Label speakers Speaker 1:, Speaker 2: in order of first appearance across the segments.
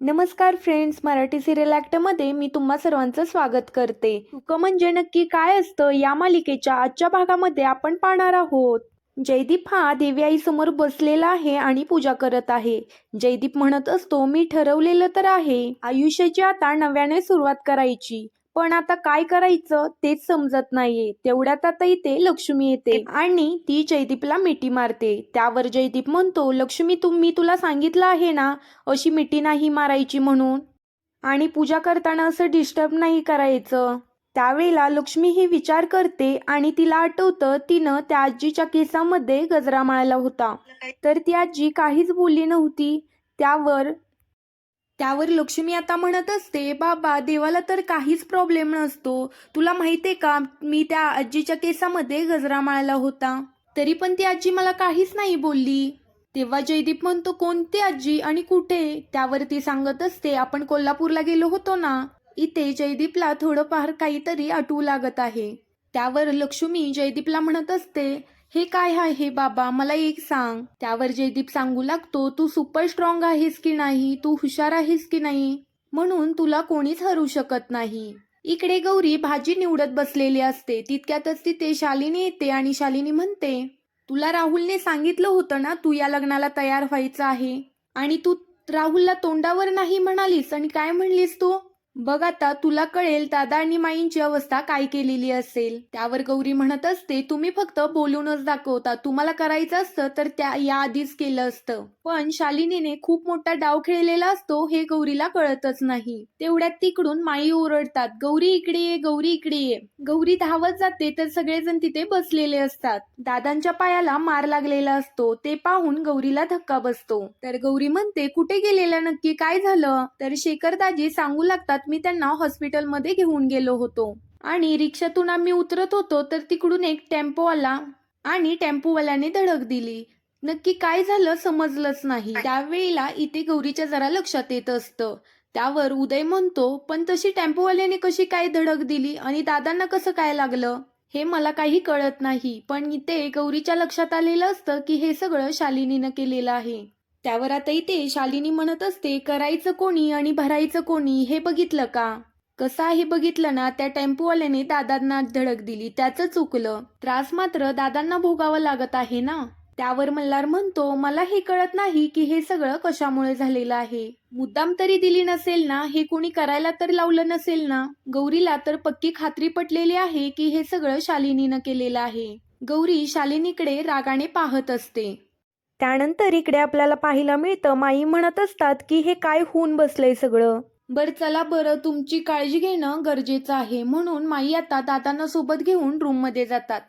Speaker 1: नमस्कार friends Marathi serial ॲक्टमध्ये मी तुम्हा सर्वांचं स्वागत करते. सुकं म्हणजे नक्की काय असतं या मालिकेच्या आजच्या भागामध्ये आपण पाहणार आहोत. जयदीप हा देवी आईसमोर बसलेला आहे आणि पूजा करत आहे. जयदीप म्हणत असतो मी ठरवलेलं तर आहे. आयुष्याची आता नव्याने सुरुवात करायची. पण आता काय करायचं तेच समजत नाहीये. तेवढ्यात आता इथे लक्ष्मी येते आणि ती जयदीपला मिठी मारते. त्यावर जयदीप म्हणतो लक्ष्मी तुम्ही मी तुला सांगितलं आहे ना अशी मिठी नाही मारायची म्हणून. आणि पूजा करताना असं डिस्टर्ब नाही करायचं. त्यावेळेला लक्ष्मी ही विचार करते आणि तिला आठवतं तिनं त्या आजीच्या केसामध्ये गजरा माळला होता. तर ती आजी काहीच बोलली नव्हती. त्यावर त्यावर लक्ष्मी आता म्हणत असते बाबा देवाला तर काहीच प्रॉब्लेम नसतो. तुला माहितीये का मी त्या आजीच्या केसामध्ये गजरा माळला होता. तरी पण ती आजी मला काहीच नाही बोलली. तेव्हा जयदीप म्हणतो कोणती आजी आणि कुठे? त्यावर ती सांगत असते आपण कोल्हापूरला गेलो होतो ना इथे जयदीपला थोडंफार काहीतरी आटवू लागत आहे. त्यावर लक्ष्मी जयदीपला म्हणत असते हे काय आहे बाबा? मला एक सांग. त्यावर जयदीप सांगू लागतो तू सुपर स्ट्रॉंग आहेस की नाही? तू हुशार आहेस की नाही? म्हणून तुला कोणीच हरू शकत नाही. इकडे गौरी भाजी निवडत बसलेली असते. तितक्यातच तिथे शालिनी येते आणि शालिनी म्हणते तुला राहुलने सांगितलं होतं ना तू या लग्नाला तयार व्हायचं आहे. आणि तू राहुलला तोंडावर नाही म्हणालीस आणि काय म्हणलीस तू? बघ आता तुला कळेल दादा आणि माईंची अवस्था काय केलेली असेल. त्यावर गौरी म्हणत असते तुम्ही फक्त बोलूनच दाखवता. तुम्हाला करायचं असतं तर त्या या आधीच केलं असतं. पण शालिनीने खूप मोठा डाव खेळलेला असतो हे गौरीला कळतच नाही. तेवढ्यात तिकडून माई ओरडतात गौरी इकडे ये गौरी इकडे ये. गौरी धावत जाते तर सगळेजण तिथे बसलेले असतात. दादांच्या पायाला मार लागलेला असतो ते पाहून गौरीला धक्का बसतो. तर गौरी म्हणते कुठे गेलेला? नक्की काय झालं? तर शेखर दाजी सांगू लागतात मी त्यांना हॉस्पिटलमध्ये घेऊन गेलो होतो. आणि रिक्षातून आम्ही उतरत होतो तर तिकडून एक टेम्पो आला आणि टेम्पोवाल्याने धडक दिली. नक्की काय झालं समजलंच नाही. त्यावेळेला इथे गौरीच्या जरा लक्षात येत असतं. त्यावर उदय म्हणतो पण तशी टेम्पोवाल्याने कशी काय धडक दिली आणि दादांना कसं काय लागलं? हे मला काही कळत नाही. पण इथे गौरीच्या लक्षात आलेलं असतं की हे सगळं शालिनीनं केलेलं आहे. त्यावर आता इथे शालिनी म्हणत असते करायचं कोणी आणि भरायचं कोणी हे बघितलं का? कसं आहे बघितलं ना? त्या टेम्पोवाल्याने दादांना धडक दिली. त्याचं चुकलं. त्रास मात्र दादांना भोगावा लागत आहे ना? त्यावर मल्हार म्हणतो मला हे कळत नाही की हे सगळं कशामुळे झालेलं आहे. मुद्दाम तरी दिली नसेल ना? हे कोणी करायला तर लावलं नसेल ना? गौरीला तर पक्की खात्री पटलेली आहे की हे सगळं शालिनीनं केलेलं आहे. गौरी शालिनीकडे रागाने पाहत असते. त्यानंतर इकडे आपल्याला पाहायला मिळतं माई म्हणत असतात की हे काय होऊन बसलंय सगळं? बरं चला बरं तुमची काळजी घेणं गरजेचं आहे. म्हणून माई आता दादांना सोबत घेऊन रूममध्ये जातात.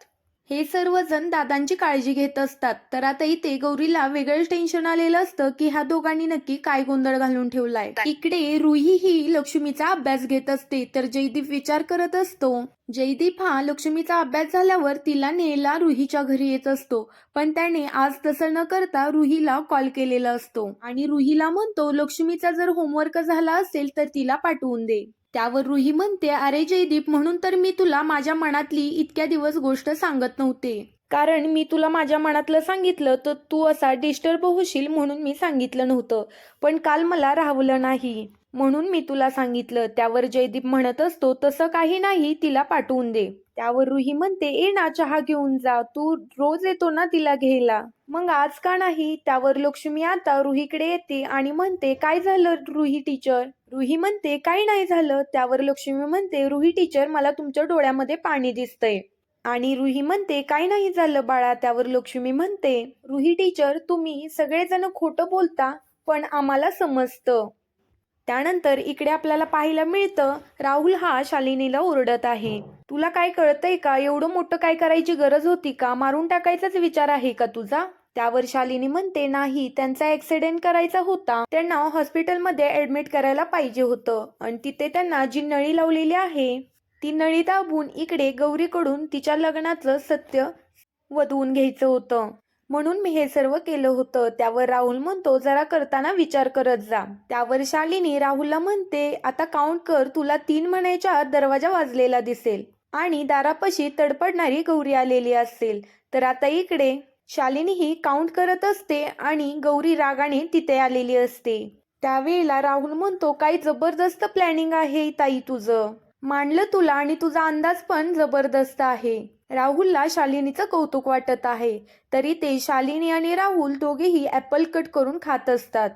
Speaker 1: हे सर्वजण दादांची काळजी घेत असतात. तर आता इथे गौरीला वेगळंच टेन्शन आलेलं असतं की ह्या दोघांनी नक्की काय गोंधळ घालून ठेवलाय. इकडे रुही ही लक्ष्मीचा अभ्यास घेत असते. तर जयदीप विचार करत असतो जयदीप हा लक्ष्मीचा अभ्यास झाल्यावर तिला नेला रुहीच्या घरी येत असतो. पण त्याने आज तसं न करता रुहीला कॉल केलेला असतो. आणि रुहीला म्हणतो लक्ष्मीचा जर होमवर्क झाला असेल तर तिला पाठवून दे. त्यावर रुही म्हणते अरे जयदीप म्हणून तर मी तुला माझ्या मनातली इतक्या दिवस गोष्ट सांगत नव्हते. कारण मी तुला माझ्या मनातलं सांगितलं तर तू असा डिस्टर्ब होशील म्हणून मी सांगितलं नव्हतं. पण काल मला राहवलं नाही. म्हणून मी तुला सांगितलं त्यावर जयदीप म्हणत असतो तसं काही नाही तिला पाठवून दे. त्यावर रुही म्हणते ए ना चहा घेऊन जा तू रोज येतो ना तिला घ्यायला. मग आज का नाही? त्यावर लक्ष्मी आता रुहीकडे येते आणि म्हणते काय झालं रुही टीचर रुही म्हणते काय नाही झालं. त्यावर लक्ष्मी म्हणते रुही टीचर मला तुमच्या डोळ्यामध्ये पाणी दिसतंय. आणि रुही म्हणते काय नाही झालं बाळा. त्यावर लक्ष्मी म्हणते रुही टीचर तुम्ही सगळेजण खोटं बोलता पण आम्हाला समजतं. त्यानंतर इकडे आपल्याला पाहायला मिळतं राहुल हा शालिनीला ओरडत आहे. तुला काय कळतंय का? एवढं मोठं काय करायची गरज होती का? मारून टाकायचाच विचार आहे का तुझा? त्यावर शालिनी म्हणते नाही त्यांचा ऍक्सिडेंट करायचा होता. त्यांना हॉस्पिटलमध्ये ऍडमिट करायला पाहिजे होतं. आणि तिथे त्यांना जी नळी लावलेली आहे ती नळी दाबून इकडे गौरीकडून तिच्या लग्नाचं सत्य वधवून घ्यायचं होतं. म्हणून मी हे सर्व केलं होतं. त्यावर राहुल म्हणतो जरा करताना विचार करत जा. त्यावर शालिनी राहुलला म्हणते आता काउंट कर तुला तीन म्हणायच्या आत दरवाजा वाजलेला दिसेल आणि दारापाशी तडपडणारी गौरी आलेली असेल. तर आता इकडे. शालिनी ही काउंट करत असते आणि गौरी रागाने तिथे आलेली असते. त्यावेळेला राहुल म्हणतो काही जबरदस्त प्लॅनिंग आहे ताई तुझं. मांडलं तुला आणि तुझा अंदाज पण जबरदस्त आहे. राहुलला शालिनीचं कौतुक वाटत आहे. तरी ते शालिनी आणि राहुल दोघेही ॲपल कट करून खात असतात.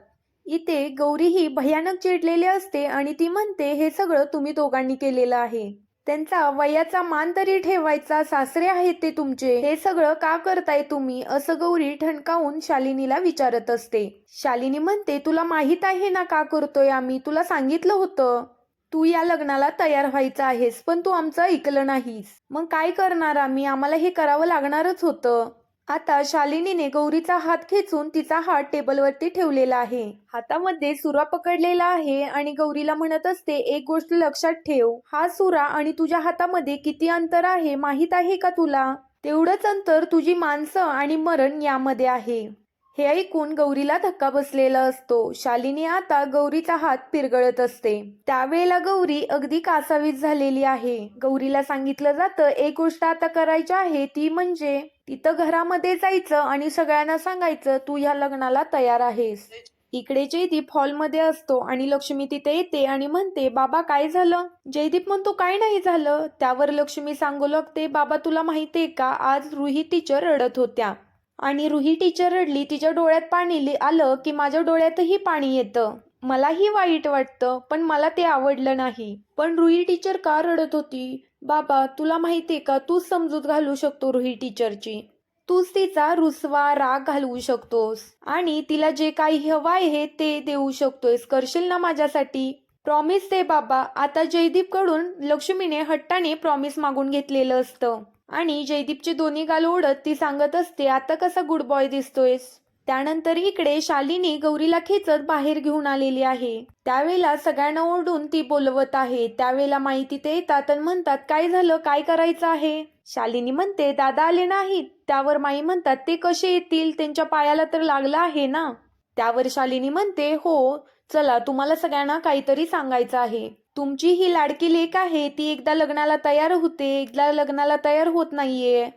Speaker 1: इथे गौरी ही भयानक चिडलेली असते आणि ती म्हणते हे सगळं तुम्ही दोघांनी केलेलं आहे. त्यांचा वयाचा मान तरी ठेवायचा सासरे आहेत ते तुमचे. हे सगळं का करताय तुम्ही? असं गौरी ठणकावून शालिनीला विचारत असते. शालिनी म्हणते तुला माहीत आहे ना का करतोय आम्ही? तुला सांगितलं होतं. तू या लग्नाला तयार व्हायचा आहेस पण तू आमचं ऐकलं नाहीस. मग काय करणार आम्ही? आम्हाला हे करावं लागणारच होतं. आता शालिनीने गौरीचा हात खेचून तिचा हात टेबलवरती ठेवलेला आहे. हातामध्ये सुरा पकडलेला आहे आणि गौरीला म्हणत असते एक गोष्ट लक्षात ठेव. हा सुरा आणि तुझ्या हातामध्ये किती अंतर आहे माहीत आहे का तुला? तेवढंच अंतर तुझी माणसं आणि मरण यामध्ये आहे. हे ऐकून गौरीला धक्का बसलेला असतो. शालिनी आता गौरीचा हात पिरगळत असते. त्यावेळेला गौरी अगदी कासावीस झालेली आहे. गौरीला सांगितलं जातं एक गोष्ट आता करायची आहे ती म्हणजे तिथं घरामध्ये जायचं आणि सगळ्यांना सांगायचं तू ह्या लग्नाला तयार आहेस. इकडे जयदीप हॉलमध्ये असतो आणि लक्ष्मी तिथे येते आणि म्हणते बाबा काय झालं? जयदीप म्हणतो काय नाही झालं. त्यावर लक्ष्मी सांगू लागते बाबा तुला माहितीये का आज रुही टीचर रडत होत्या. आणि रुही टीचर रडली तिच्या डोळ्यात पाणी लि- आलं की माझ्या डोळ्यातही पाणी येतं. मलाही वाईट वाटतं पण मला ते आवडलं नाही. पण रुही टीचर का रडत होती? बाबा तुला माहितीये का? तूच समजूत घालू शकतो रुही टीचरची तूच तिचा रुसवा राग घालवू शकतोस. आणि तिला जे काही हवं आहे ते देऊ शकतोयस करशील ना माझ्यासाठी? प्रॉमिस दे बाबा. आता जयदीपकडून लक्ष्मीने हट्टाने प्रॉमिस मागून घेतलेलं असतं. आणि जयदीपची दोन्ही गाल ओढत ती सांगत असते आता कसा गुड बॉय दिसतोयस? त्यानंतर इकडे शालिनी गौरीला खेचत बाहेर घेऊन आलेली आहे. त्यावेळेला सगळ्यांना ओरडून ती बोलवत आहे. त्यावेळेला माहिती ते येतात आणि म्हणतात काय झालं? काय करायचं आहे? शालिनी म्हणते दादा आले नाहीत. त्यावर माई म्हणतात ते कसे येतील? त्यांच्या पायाला तर लागलं आहे ना? त्यावर शालिनी म्हणते हो चला तुम्हाला सगळ्यांना काहीतरी सांगायचं आहे. तुमची ही लाडकी लेक आहे ती एकदा लग्नाला तयार होते एकदा लग्नाला तयार होत नाहीये.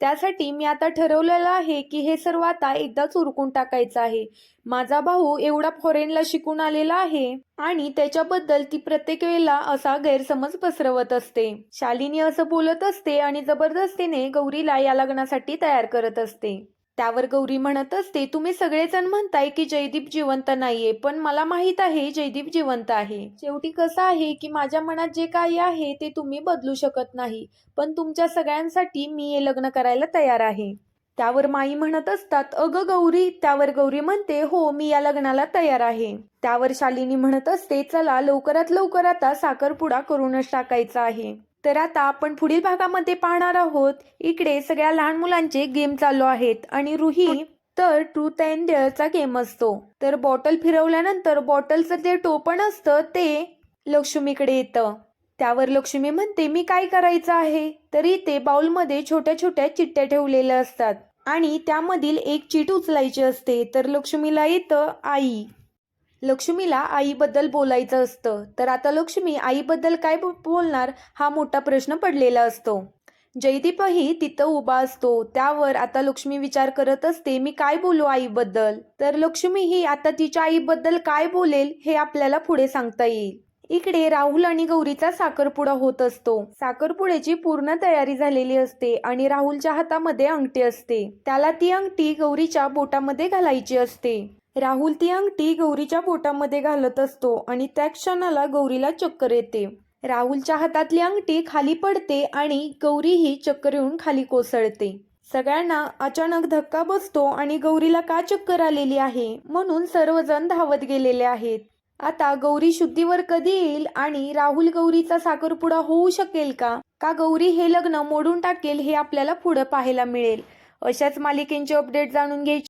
Speaker 1: त्यासाठी मी आता ठरवलेलं आहे की हे सर्व आता एकदाच उरकून टाकायचं आहे. माझा भाऊ एवढा फॉरेनला शिकून आलेला आहे आणि त्याच्याबद्दल ती प्रत्येक वेळेला असा गैरसमज पसरवत असते. शालिनी असं बोलत असते आणि जबरदस्तीने गौरीला या लग्नासाठी तयार करत असते. त्यावर गौरी म्हणत असते तुम्ही सगळेजण म्हणताय की जयदीप जिवंत नाहीये पण मला माहीत आहे जयदीप जिवंत आहे. शेवटी कसं आहे की माझ्या मनात जे काही आहे ते तुम्ही बदलू शकत नाही पण तुमच्या सगळ्यांसाठी मी हे लग्न करायला तयार आहे. त्यावर माई म्हणत असतात अगं गौरी त्यावर गौरी म्हणते हो मी या लग्नाला तयार आहे. त्यावर शालिनी म्हणत असते चला लवकरात लवकर आता साखरपुडा करूनच टाकायचा आहे. तर आता आपण पुढील भागामध्ये पाहणार आहोत. इकडे सगळ्या लहान मुलांचे गेम चालू आहेत आणि रुही तर ट्रूथ अँड डेअरचा गेम असतो. तर बॉटल फिरवल्यानंतर बॉटलचं जे टोपण असतं ते लक्ष्मीकडे येतं. त्यावर लक्ष्मी म्हणते मी काय करायचं आहे? तरी ते बाउलमध्ये छोट्या छोट्या चिट्ट्या ठेवलेल्या असतात आणि त्यामधील एक चीट उचलायची असते. तर लक्ष्मीला येतं आई लक्ष्मीला आईबद्दल बोलायचं असतं. तर आता लक्ष्मी आईबद्दल काय बो- बोलणार हा मोठा प्रश्न पडलेला असतो. जयदीपही तिथं उभा असतो. त्यावर आता लक्ष्मी विचार करत असते मी काय बोलू आईबद्दल? तर लक्ष्मी ही आता तिच्या आईबद्दल काय बोलेल हे आपल्याला पुढे सांगता येईल. इकडे राहुल आणि गौरीचा साखरपुडा होत असतो. साखरपुड्याची पूर्ण तयारी झालेली असते आणि राहुलच्या हातामध्ये अंगठी असते. त्याला ती अंगठी गौरीच्या बोटामध्ये घालायची असते. राहुल ती अंगठी गौरीच्या पोटामध्ये घालत असतो आणि त्या क्षणाला गौरीला चक्कर येते. राहुलच्या हातातली अंगठी खाली पडते आणि गौरी ही चक्कर येऊन खाली कोसळते. सगळ्यांना अचानक धक्का बसतो आणि गौरीला का चक्कर आलेली आहे? म्हणून सर्वजण धावत गेलेले आहेत. आता गौरी शुद्धीवर कधी येईल आणि राहुल गौरीचा साखरपुडा होऊ शकेल का? का गौरी हे लग्न मोडून टाकेल हे आपल्याला पुढं पाहायला मिळेल? अशाच मालिकेंचे अपडेट जाणून घ्यायचे